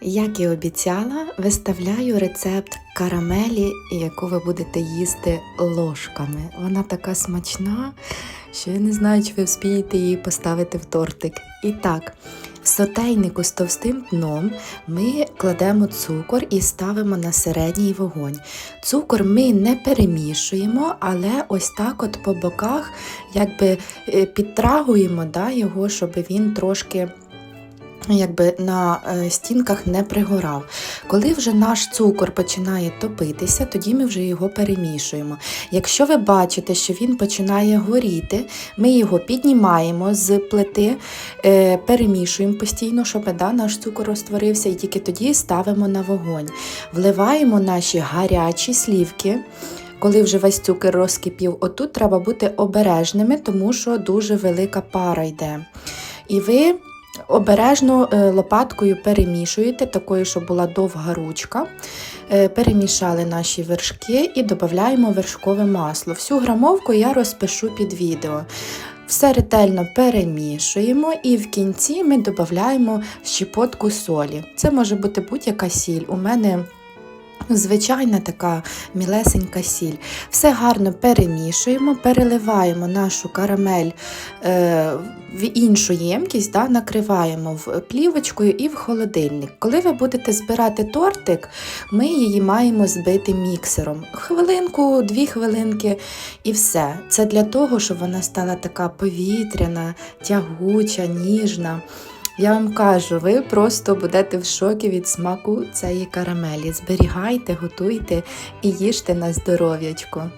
Як і обіцяла, виставляю рецепт карамелі, яку ви будете їсти ложками. Вона така смачна, що я не знаю, чи ви вспієте її поставити в тортик. І так, в сотейнику з товстим дном ми кладемо цукор і ставимо на середній вогонь. Цукор ми не перемішуємо, але ось так от по боках якби е, підтрагуємо да, його, щоб він трошки якби на е, стінках не пригорав. Коли вже наш цукор починає топитися, тоді ми вже його перемішуємо. Якщо ви бачите, що він починає горіти, ми його піднімаємо з плити, е, перемішуємо постійно, щоб да, наш цукор розтворився, і тільки тоді ставимо на вогонь. Вливаємо наші гарячі слівки. Коли вже весь цукор розкипів, отут треба бути обережними, тому що дуже велика пара йде. І ви обережно е, лопаткою перемішуєте, такою, щоб була довга ручка. Е, Перемішали наші вершки і додаємо вершкове масло. Всю грамовку я розпишу під відео. Все ретельно перемішуємо і в кінці ми додаємо щепотку солі. Це може бути будь-яка сіль. У мене звичайна така мілесенька сіль. Все гарно перемішуємо, переливаємо нашу карамель е, в іншу ємкість, да, накриваємо в плівочкою і в холодильник. Коли ви будете збирати тортик, ми її маємо збити міксером. Хвилинку, дві хвилинки і все. Це для того, щоб вона стала така повітряна, тягуча, ніжна. Я вам кажу, ви просто будете в шокі від смаку цієї карамелі. Зберігайте, готуйте і їжте на здоров'ячко.